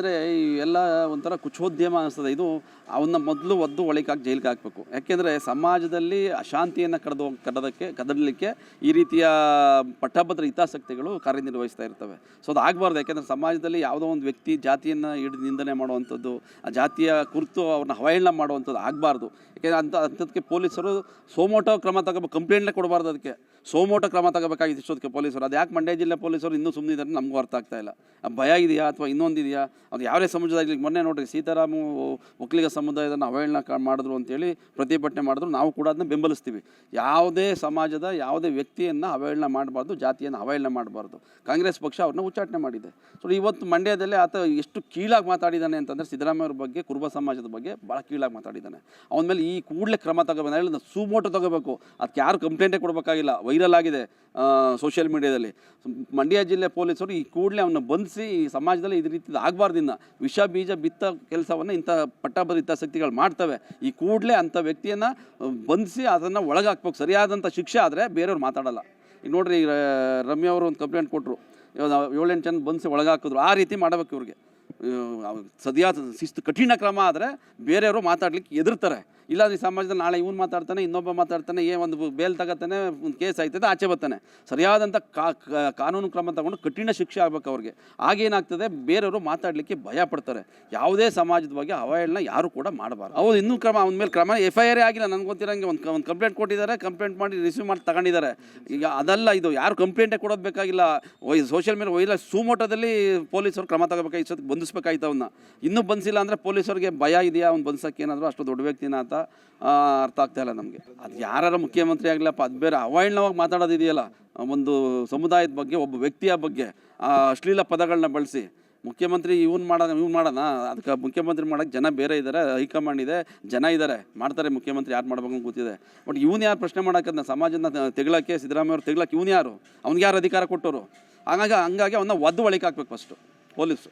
ಯಾಕೆಂದರೆ ಈ ಎಲ್ಲ ಒಂಥರ ಕುಚೋದ್ಯಮ ಅನಿಸ್ತದೆ. ಇದು ಅವನ್ನ ಮೊದಲು ಒದ್ದು ಒಳಕಾಗಿ ಜೈಲಿಗೆ ಹಾಕಬೇಕು. ಯಾಕೆಂದರೆ ಸಮಾಜದಲ್ಲಿ ಅಶಾಂತಿಯನ್ನು ಕಡ್ದು ಕಡೋದಕ್ಕೆ ಕದಡಲಿಕ್ಕೆ ಈ ರೀತಿಯ ಪಟ್ಟಭದ್ರ ಹಿತಾಸಕ್ತಿಗಳು ಕಾರ್ಯನಿರ್ವಹಿಸ್ತಾ ಇರ್ತವೆ. ಸೊ ಅದು ಆಗಬಾರ್ದು. ಯಾಕೆಂದರೆ ಸಮಾಜದಲ್ಲಿ ಯಾವುದೋ ಒಂದು ವ್ಯಕ್ತಿ ಜಾತಿಯನ್ನು ಹಿಡಿದು ನಿಂದನೆ ಮಾಡುವಂಥದ್ದು, ಆ ಜಾತಿಯ ಕುರಿತು ಅವ್ರನ್ನ ಅವಹೇಳನ ಮಾಡುವಂಥದ್ದು ಆಗಬಾರ್ದು. ಯಾಕೆಂದರೆ ಅಂಥ ಅಂಥದಕ್ಕೆ ಪೊಲೀಸರು ಸೋಮೋಟೋ ಕ್ರಮ ತಗೋಬೇಕು ಕಂಪ್ಲೇಂಟ್ನೇ ಕೊಡಬಾರ್ದು ಅದಕ್ಕೆ. ಸೋಮೋಟೋ ಕ್ರಮ ತಗೋಬೇಕಾಗಿತ್ತು ಇಷ್ಟೊತ್ತಿಗೆ ಪೊಲೀಸರು. ಅದು ಯಾಕೆ ಮಂಡ್ಯ ಜಿಲ್ಲೆ ಪೊಲೀಸರು ಇನ್ನೂ ಸುಮ್ಮನೆ ಇದ್ದಾರೆ ನಮಗೂ ಅರ್ಥ ಆಗ್ತಾ ಇಲ್ಲ. ಭಯ ಇದೆಯಾ ಅಥವಾ ಇನ್ನೊಂದಿದೆಯಾ ಅದು ಯಾವುದೇ ಸಮುದಾಯದಲ್ಲಿ ಮೊನ್ನೆ ನೋಡಿರಿ ಸೀತಾರಾಮ ಒಕ್ಕಲಿಗ ಸಮುದಾಯದನ್ನು ಅವಹೇಳನ ಮಾಡಿದ್ರು ಅಂತೇಳಿ ಪ್ರತಿಭಟನೆ ಮಾಡಿದ್ರು. ನಾವು ಕೂಡ ಅದನ್ನ ಬೆಂಬಲಿಸ್ತೀವಿ. ಯಾವುದೇ ಸಮಾಜದ ಯಾವುದೇ ವ್ಯಕ್ತಿಯನ್ನು ಅವಹೇಳನ ಮಾಡಬಾರ್ದು, ಜಾತಿಯನ್ನು ಅವಹೇಳನ ಮಾಡಬಾರ್ದು. ಕಾಂಗ್ರೆಸ್ ಪಕ್ಷ ಅವ್ರನ್ನ ಉಚ್ಚಾಟನೆ ಮಾಡಿದೆ. ಸೊ ಇವತ್ತು ಮಂಡ್ಯದಲ್ಲೇ ಆತ ಎಷ್ಟು ಕೀಳಾಗಿ ಮಾತಾಡಿದ್ದಾನೆ ಅಂತಂದರೆ ಸಿದ್ದರಾಮಯ್ಯವ್ರ ಬಗ್ಗೆ, ಕುರುಬ ಸಮಾಜದ ಬಗ್ಗೆ ಭಾಳ ಕೀಳಾಗಿ ಮಾತಾಡಿದ್ದಾನೆ ಅವನ ಮೇಲೆ ಕೂಡಲೇ ಕ್ರಮ ತಗೋಬೇಕು ಹೇಳಿದ ಸುಮೋಟೋ ತಗೋಬೇಕು. ಅದಕ್ಕೆ ಯಾರು ಕಂಪ್ಲೇಂಟೇ ಕೊಡಬೇಕಾಗಿಲ್ಲ. ವೈರಲ್ ಆಗಿದೆ ಸೋಷಿಯಲ್ ಮೀಡಿಯಾದಲ್ಲಿ ಮಂಡ್ಯ ಜಿಲ್ಲೆ ಪೊಲೀಸರು ಈ ಕೂಡಲೇ ಅವನ್ನ ಬಂಧಿಸಿ ಈ ಸಮಾಜದಲ್ಲಿ ಇದೇ ರೀತಿ ಆಗಬಾರ್ದಿನ್ನ. ವಿಷ, ಬೀಜ ಬಿತ್ತ ಕೆಲಸವನ್ನು ಇಂಥ ಪಟ್ಟಭರಿತ ಶಕ್ತಿಗಳು ಮಾಡ್ತವೆ. ಈ ಕೂಡಲೇ ಅಂಥ ವ್ಯಕ್ತಿಯನ್ನು ಬಂಧಿಸಿ ಅದನ್ನು ಒಳಗಾಕ್ಬೇಕು. ಸರಿಯಾದಂಥ ಶಿಕ್ಷೆ ಆದರೆ ಬೇರೆಯವ್ರು ಮಾತಾಡಲ್ಲ. ಈಗ ನೋಡ್ರಿ ಈಗ ರಮ್ಯ ಅವರು ಒಂದು ಕಂಪ್ಲೇಂಟ್ ಕೊಟ್ಟರು ಏಳೆಂಟು ಜನ ಬಂಧಿಸಿ ಒಳಗಾಕಿದ್ರು. ಆ ರೀತಿ ಮಾಡಬೇಕು ಇವ್ರಿಗೆ. ಸದ್ಯ ಶಿಸ್ತು, ಕಠಿಣ ಕ್ರಮ ಆದರೆ ಬೇರೆಯವರು ಮಾತಾಡ್ಲಿಕ್ಕೆ ಎದುರ್ತಾರೆ ಇಲ್ಲಾಂದ್ರೆ ಈ ಸಮಾಜದಲ್ಲಿ ನಾಳೆ ಇವನು ಮಾತಾಡ್ತಾನೆ, ಇನ್ನೊಬ್ಬ ಮಾತಾಡ್ತಾನೆ, ಏ ಒಂದು ಬೇಲ್ ತಗತ್ತಾನೆ ಒಂದು ಕೇಸ್ ಆಯ್ತದೆ, ಆಚೆ ಬರ್ತಾನೆ. ಸರಿಯಾದಂಥ ಕಾನೂನು ಕ್ರಮ ತಗೊಂಡು ಕಠಿಣ ಶಿಕ್ಷೆ ಆಗ್ಬೇಕು ಅವ್ರಿಗೆ. ಆಗೇನಾಗ್ತದೆ ಬೇರೆಯವರು ಮಾತಾಡಲಿಕ್ಕೆ ಭಯ ಪಡ್ತಾರೆ. ಯಾವುದೇ ಸಮಾಜದ ಬಗ್ಗೆ ಅವಹೇಳನ ಯಾರು ಕೂಡ ಮಾಡಬಾರ್ದು. ಅವ್ರು ಇನ್ನೂ ಕ್ರಮ, ಅವನ ಮೇಲೆ ಕ್ರಮ ಎಫ್ ಐ ಆರ್ ಆಗಿಲ್ಲ, ನನಗೆ ಗೊತ್ತಿರೋಂಗೆ ಒಂದು ಒಂದು ಕಂಪ್ಲೇಂಟ್ ಕೊಟ್ಟಿದ್ದಾರೆ ಕಂಪ್ಲೇಂಟ್ ಮಾಡಿ ರಿಸೀವ್ ಮಾಡಿ ತಗೊಂಡಿದ್ದಾರೆ. ಈಗ ಅದಲ್ಲ, ಇದು ಯಾರು ಕಂಪ್ಲೇಂಟೇ ಕೊಡೋದು ಬೇಕಾಗಿಲ್ಲ. ಒಯ್ ಸೋಷಿಯಲ್ ಮೀಡಿಯಾ ವೈಲ ಸುಮೋಟದಲ್ಲಿ ಪೊಲೀಸರು ಕ್ರಮ ತಗೋಬೇಕಾಗಿತ್ತು ಇಷ್ಟೊತ್ತಿಗೆ ಬಂಧಿಸ್ಬೇಕಾಯ್ತು ಅವನ್ನ ಇನ್ನೂ ಬಂಧಿಸಿಲ್ಲ ಅಂದರೆ ಪೊಲೀಸರಿಗೆ ಭಯ ಇದೆಯಾ? ಅವ್ನು ಬಂಧಿಸೋಕೆ ಏನಾದರೂ ಅಷ್ಟು ದೊಡ್ಡ ವ್ಯಕ್ತಿನ ಅಂತ ಅರ್ಥ ಆಗ್ತಾ ಇಲ್ಲ ನಮಗೆ. ಅದು ಯಾರು ಮುಖ್ಯಮಂತ್ರಿ ಆಗಲಪ್ಪ ಅದು ಬೇರೆ ಅವಹೇಳನವಾಗಿ ಮಾತಾಡೋದಿದೆಯಲ್ಲ, ಒಂದು ಸಮುದಾಯದ ಬಗ್ಗೆ, ಒಬ್ಬ ವ್ಯಕ್ತಿಯ ಬಗ್ಗೆ ಅಶ್ಲೀಲ ಪದಗಳನ್ನ ಬಳಸಿ. ಮುಖ್ಯಮಂತ್ರಿ ಇವ್ನು ಮಾಡೋಣ ಇವ್ನು ಮಾಡೋಣ ಅದಕ್ಕೆ ಮುಖ್ಯಮಂತ್ರಿ ಮಾಡೋಕ್ಕೆ ಜನ ಬೇರೆ ಇದ್ದಾರೆ ಹೈಕಮಾಂಡ್ ಇದೆ, ಜನ ಇದ್ದಾರೆ ಮಾಡ್ತಾರೆ ಮುಖ್ಯಮಂತ್ರಿ, ಯಾರು ಮಾಡ್ಬೇಕು ಅಂತ ಗೊತ್ತಿದೆ. ಬಟ್ ಇವ್ನು ಯಾರು ಪ್ರಶ್ನೆ ಮಾಡೋಕ್ಕನ್ನ ಸಮಾಜನ ತೆಗಳಕ್ಕೆ ಸಿದ್ದರಾಮಯ್ಯ ಅವ್ರು ತೆಗ್ಲಕ್ಕೆ ಇವ್ನು ಯಾರು? ಅವ್ನಿಗೆ ಯಾರು ಅಧಿಕಾರ ಕೊಟ್ಟರು ಹಾಗಾಗಿ, ಹಂಗಾಗಿ ಅವನ್ನ ಒದ್ದು ಒಳಗೆ ಹಾಕ್ಬೇಕು ಫಸ್ಟು ಪೊಲೀಸು.